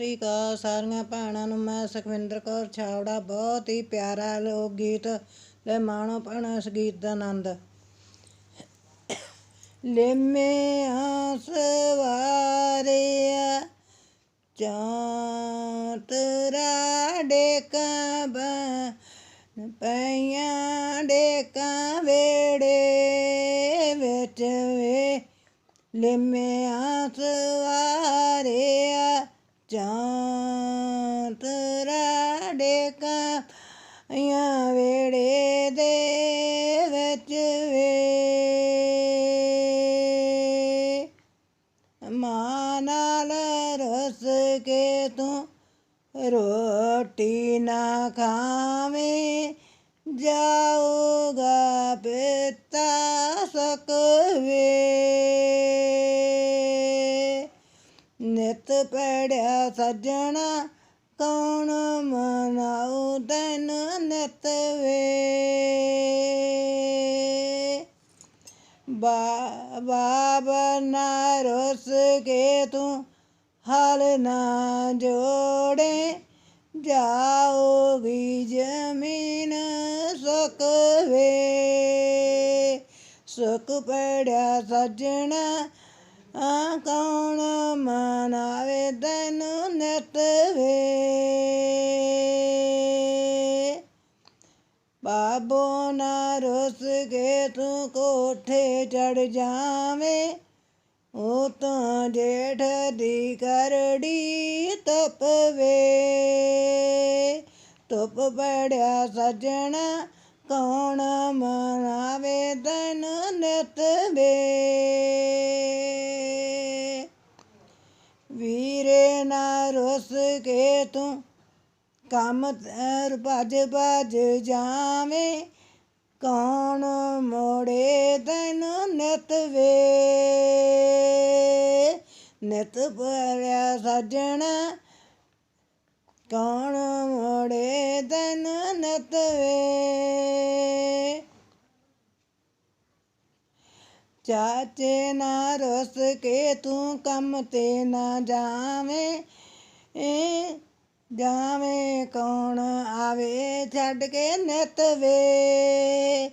ਸ੍ਰੀ ਅਕਾਲ ਸਾਰੀਆਂ ਭੈਣਾਂ ਨੂੰ। ਮੈਂ ਸੁਖਵਿੰਦਰ ਕੌਰ ਛਾਵੜਾ ਬਹੁਤ ਹੀ ਪਿਆਰਾ ਲੋਕ ਗੀਤ ਲੈ ਮਾਣੋ ਭੈਣਾਂ ਇਸ ਗੀਤ ਦਾ ਆਨੰਦ। ਲੇਮੇ ਆਸਵਾਰਿਆ ਚਾਂਤਰਾ ਡੇਕਾਂ ਬਨ ਪਈਆਂ ਡੇਕਾਂ ਵੇੜੇ ਵਿੱਚ ਵੇ। ਲਿਮੇ ਆਸਵਾਰਿਆ ਚਾਂਤਰਾ ਡੇਕਾਂ ਪਈਆਂ ਵੇੜੇ ਦੇ ਵਿੱਚ ਵੇ ਮਾਂ ਨਾਲ ਰਸ ਕੇ ਤੂੰ ਰੋਟੀ ਨਾ ਖਾਵੇਂ ਨਿਤ ਪੜਿਆ ਸੱਜਣਾ, ਕੌਣ ਮਨਾਉ ਤੈਨ ਨਿਤ ਵੇ? ਬਾ, ਬਾਬਾ ਨਾ ਰੋਸ ਕੇ ਤੂੰ ਹਲ ਨਾ ਜੋੜੇ, ਜਾਓਗੀ ਜ਼ਮੀਨ ਸੁਕਵੇ ਸੁਖ ਪੜਿਆ ਸੱਜਣਾ ਆ ਕੌਣ ਬਾਬੋ ਨਾ ਰੁੱਸ ਕੇ ਤੂੰ ਕੋਠੇ ਚੜ ਜਾਵੇਂ। ਉਹ ਤਾਂ ਜੇਠ ਦੀ ਕਰੜੀ ਤਪਵੇ। ਧੁੱਪ ਪੜਿਆ ਸੱਜਣਾ, ਕੌਣ ਮਨਾਵੇ ਤਨ ਨਿਤ ਵੇ ਵੀਰੇ ਨਾ ਰੁੱਸ ਕੇ ਤੂੰ ਕੰਮ ਤਰ ਭੱਜ ਭੱਜ ਜਾਵੇਂ, ਕੌਣ ਮੋੜੇ ਤੈਨੂੰ ਨਿਤ ਵੇ? ਨਿਤ ਭਰਿਆ ਸੱਜਣਾ, ਕੌਣ ਮੋੜੇ ਤੈਨੂੰ ਨਿਤ ਵੇ? ਚਾਚੇ ਨਾ ਰਸ ਕੇ ਤੂੰ ਕੰਮ ਤੇ ਨਾ ਜਾਵੇਂ ਏ ਜਾਵੇਂ ਕੌਣ ਆਵੇ, ਛੱਡ ਕੇ ਨਿਤ ਵੇ।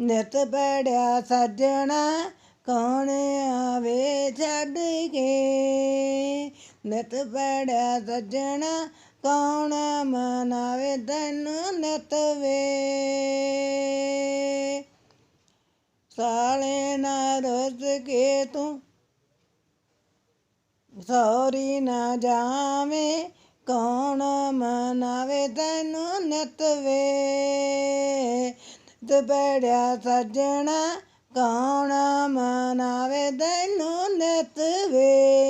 ਨਿਤ ਪੜਿਆ ਸੱਜਣਾ, ਕੌਣ ਆਵੇ, ਛੱਡ ਕੇ। ਨਿਤ ਪੜਿਆ ਸੱਜਣਾ, ਕੌਣ ਮਨਾਵੇ ਤੈਨੂੰ ਨਿਤ ਵੇ। ਸਾਲੇ ਨਾ ਰੁੱਸ ਕੇ ਤੂੰ, ਸੌਰੀ ਨਾ ਜਾਵੇਂ ਕੌਣ ਮਨਾਵੇ ਤੈਨੂੰ ਨਿਤ ਵੇ ਦੁਪੜਿਆ ਸੱਜਣਾ ਕੌਣ ਮਨਾਵੇ ਤੈਨੂੰ ਵੇ